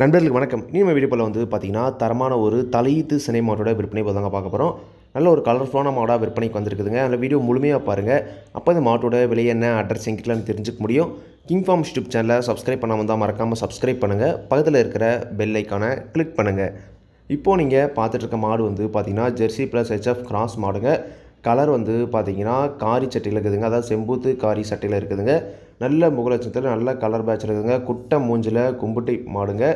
நண்பர்களுக்கு வணக்கம். இனி வீடியோ போல் வந்து பார்த்தீங்கன்னா தரமான ஒரு தலையீத்து சினை மாட்டோட விற்பனை இப்போ தாங்க பார்க்க போகிறோம் நல்ல ஒரு கலர்ஃபுல்லான மாடாக விற்பனைக்கு வந்திருக்குதுங்க. அதில் வீடியோ முழுமையாக பாருங்கள் அப்போ இந்த மாட்டோட விலை என்ன அட்ரஸ் எங்கிட்டலாம் தெரிஞ்சுக்க முடியும். கிங் ஃபார்ம் யூடியூப் சேனலை சப்ஸ்கிரைப் பண்ணாமல் வந்தால் மறக்காமல் சப்ஸ்கிரைப் பண்ணுங்கள் பக்கத்தில் இருக்கிற பெல் ஐக்கானை கிளிக் பண்ணுங்கள் இப்போது நீங்கள் பார்த்துட்டு இருக்க மாடு வந்து பார்த்திங்கன்னா ஜெர்சி ப்ளஸ் ஹெச்எஃப் கிராஸ் மாடுங்க. கலர் வந்து பார்த்தீங்கன்னா காரி சட்டையில் இருக்குதுங்க. அதாவது செம்பூத்து காரி சட்டையில் இருக்குதுங்க. நல்ல முகலட்சத்தில் நல்ல கலர் பேட்ச் இருக்குதுங்க குட்டை மூஞ்சில் கும்புட்டை மாடுங்க.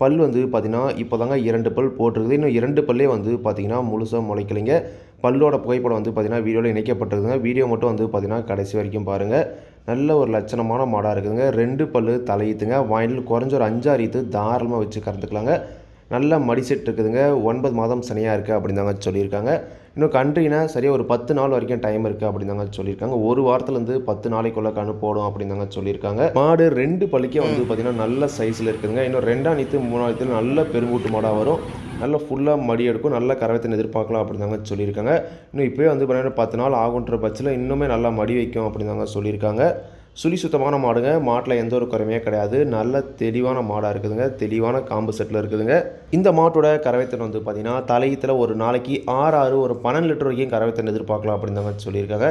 பல் வந்து பார்த்திங்கன்னா இப்போ தாங்க இரண்டு பல் போட்டிருக்குது. இன்னும் இரண்டு பல்லே வந்து பார்த்திங்கன்னா முழுசாக முளைக்கலைங்க. பல்லோட புகைப்படம் வந்து பார்த்திங்கன்னா வீடியோவில் இணைக்கப்பட்டிருக்குங்க வீடியோ மட்டும் வந்து பார்த்திங்கன்னா கடைசி வரைக்கும் பாருங்கள் நல்ல ஒரு லட்சணமான மாடாக இருக்குதுங்க. ரெண்டு பல் தலையீத்துங்க. வாயில் குறைஞ்ச ஒரு அஞ்சாறு ஈத்து தாராளமாக வச்சு கறந்துக்கலாங்க. நல்ல மடிசெட் இருக்குதுங்க. ஒன்பது மாதம் சனியாக இருக்குது அப்படின்னு தாங்க சொல்லியிருக்காங்க. இன்னும் கண்ட்ரினா சரியாக ஒரு பத்து நாள் வரைக்கும் டைம் இருக்குது அப்படின்னு தாங்க சொல்லியிருக்காங்க. ஒரு வாரத்துலேருந்து பத்து நாளைக்குள்ளே கணு போடும் அப்படின்னு தாங்க சொல்லியிருக்காங்க. மாடு ரெண்டு பல்லிக்கே வந்து பார்த்திங்கன்னா நல்ல சைஸில் இருக்குதுங்க. இன்னும் ரெண்டாம் நீத்து மூணாம் நீத்து நல்ல பெருங்கூட்டு மாடாக வரும். நல்ல ஃபுல்லாக மடி எடுக்கும். நல்ல கரவத்தின் எதிர்பார்க்கலாம் அப்படின்னு தாங்க சொல்லியிருக்காங்க. இன்னும் இப்போயே வந்து பார்த்தீங்கன்னா பத்து நாள் ஆகுன்ற பட்சத்தில் இன்னுமே நல்லா மடி வைக்கும் அப்படின்னு தாங்க சொல்லியிருக்காங்க. சுழி சுத்தமான மாடுங்க. மாட்டில் எந்த ஒரு குறையுமே கிடையாது. நல்ல தெளிவான மாடாக இருக்குதுங்க. தெளிவான காம்பு செட்டில் இருக்குதுங்க. இந்த மாட்டோட கறவைத்தன் வந்து பார்த்திங்கன்னா தலையத்தில் ஒரு நாளைக்கு ஆறு ஆறு ஒரு பன்னெண்டு லிட்டர் வரைக்கும் கறவைத்தன் எதிர்பார்க்கலாம் அப்படின்னு சொல்லியிருக்காங்க.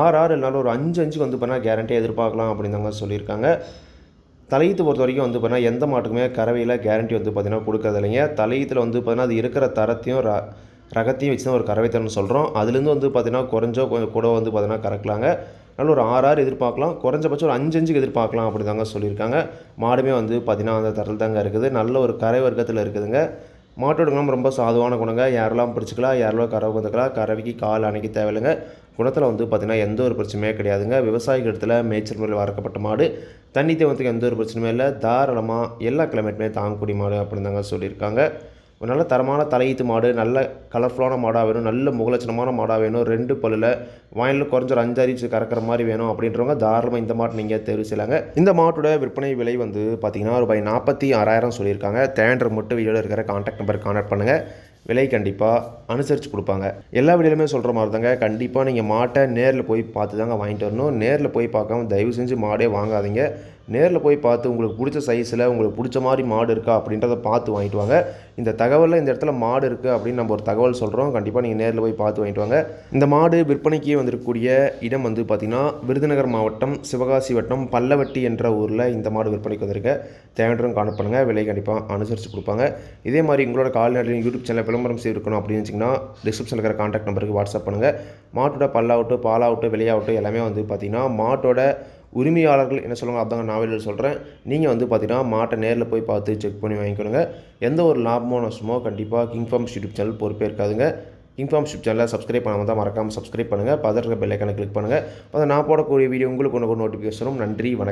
ஆறு ஆறு இல்லைனாலும் ஒரு அஞ்சு அஞ்சு வந்து பண்ணால் கேரண்டியாக எதிர்பார்க்கலாம் அப்படின்னு சொல்லியிருக்காங்க. தலையீத்து பொறுத்த வரைக்கும் வந்து பார்த்தீங்கன்னா எந்த மாட்டுக்குமே கறவையில் கேரண்டி வந்து பார்த்திங்கன்னா கொடுக்கறது இல்லைங்க தலையீத்தில் வந்து பார்த்திங்கன்னா அது இருக்கிற தரத்தையும் ர ரகத்தையும் வச்சு தான் ஒரு கறவைத்தன் சொல்கிறோம் அதுலேருந்து வந்து பார்த்திங்கன்னா குறைஞ்சோ கொஞ்சம் கூட வந்து பார்த்திங்கன்னா கறக்கலாங்க. நல்ல ஒரு ஆறு ஆறு எதிர்பார்க்கலாம். குறைஞ்சபட்சம் ஒரு அஞ்சு அஞ்சுக்கு எதிர்பார்க்கலாம் அப்படி தாங்க சொல்லியிருக்காங்க. மாடுமே வந்து பார்த்தீங்கன்னா அந்த தரத்தில் தாங்க இருக்குது. நல்ல ஒரு கரை வர்க்கத்தில் இருக்குதுங்க. மாட்டோட குணம் ரொம்ப சாதுவான குணங்க. யாரெல்லாம் பிடிச்சிக்கலாம் யாரெல்லாம் கறவை வந்துக்கலாம் கறவைக்கு கால் அணைக்க தேவையில்லைங்க. குணத்தில் வந்து பார்த்திங்கன்னா எந்த ஒரு பிரச்சனையுமே கிடையாதுங்க. விவசாயிகள் இடத்துல மேய்ச்சல் முறையில் வளர்க்கப்பட்ட மாடு. தண்ணி தேவத்துக்கு எந்த ஒரு பிரச்சனையுமே இல்லை. தாராளமாக எல்லா கிளைமேட்டுமே தாங்கக்கூடிய மாடு அப்படின்னு தாங்க சொல்லியிருக்காங்க. ஒரு நல்ல தரமான தலையீத்து மாடு நல்ல கலர்ஃபுல்லான மாடாக வேணும் நல்ல முகலட்சணமான மாடாக வேணும் ரெண்டு பல்லில் வாயிலில் குறைஞ்ச ஒரு அஞ்சு அரிச்சு கறக்கிற மாதிரி வேணும் அப்படின்றவங்க தாராளமாக இந்த மாட்டு நீங்கள் தேர்வு செய்யலாங்க. இந்த மாட்டோட விற்பனை விலை வந்து பார்த்தீங்கன்னா ரூபாய் நாற்பத்தி ஆறாயிரம் சொல்லியிருக்காங்க. தேண்டர் மட்டும் வீடியோவில் இருக்கிற கான்டாக்ட் நம்பர் கான்டாக்ட் பண்ணுங்கள் விலை கண்டிப்பாக அனுசரித்து கொடுப்பாங்க. எல்லா வீடியோலுமே சொல்கிற மாதிரி தாங்க கண்டிப்பாக நீங்கள் மாட்டை நேரில் போய் பார்த்து தாங்க வாங்கிட்டு வரணும். நேரில் போய் பார்க்காம தயவு செஞ்சு மாடே வாங்காதீங்க. நேரில் போய் பார்த்து உங்களுக்கு பிடிச்ச சைஸில் உங்களுக்கு பிடிச்ச மாதிரி மாடு இருக்கா அப்படின்றத பார்த்து வாங்கிட்டு வாங்க. இந்த தகவலில் இந்த இடத்துல மாடு இருக்குது அப்படின்னு நம்ம ஒரு தகவல் சொல்கிறோம் கண்டிப்பாக நீங்கள் நேரில் போய் பார்த்து வாங்கிட்டு வாங்க. இந்த மாடு விற்பனைக்கு வந்திருக்கக்கூடிய இடம் வந்து பார்த்திங்கன்னா விருதுநகர் மாவட்டம் சிவகாசி வட்டம் பல்லவட்டி என்ற ஊரில் இந்த மாடு விற்பனைக்கு வந்திருக்க. தேவையான காண பண்ணுங்கள் விலை கண்டிப்பாக அனுசரித்து கொடுப்பாங்க. இதே மாதிரி உங்களோட கால்நடை யூடியூப் சேனல் விளம்பரம் செய்திருக்கணும் அப்படின்னு வச்சிங்கன்னா டிஸ்கிரிப்ஷனில் இருக்கிற காண்டாக்ட் நம்பருக்கு வாட்ஸ்அப் பண்ணுங்கள் மாட்டோட பல்லாகட்டும் பாலாகட்டும் விலையாகட்டும் எல்லாமே வந்து பார்த்திங்கன்னா மாட்டோட உரிமையாளர்கள் என்ன சொல்லுவாங்க அதாங்க நான் வெளியில் சொல்கிறேன் நீங்கள் வந்து பார்த்தீங்கன்னா மாட்டை நேரில் போய் பார்த்து செக் பண்ணி வாங்கிக்கணுங்க. எந்த ஒரு லாபமோ நஷ்டமோ கண்டிப்பாக கிங்ஃபார்ம்ஸ் யூடியூப் சேனல் பொறுப்பே இருக்காதுங்க. இன்ஃபார்ம் ஷிப் யூடியூப் சேனலை சப்ஸ்கிரைப் பண்ணாமல் தான் மறக்காமல் சப்ஸ்கிரைப் பண்ணுங்கள் பதற்க பெல்லைக்கான கிளிக் பண்ணுங்கள் அதை நான் போடக்கூடிய வீடியோ உங்களுக்கு ஒன்று நோட்டிஃபிகேஷனும் நன்றி வணக்கம்.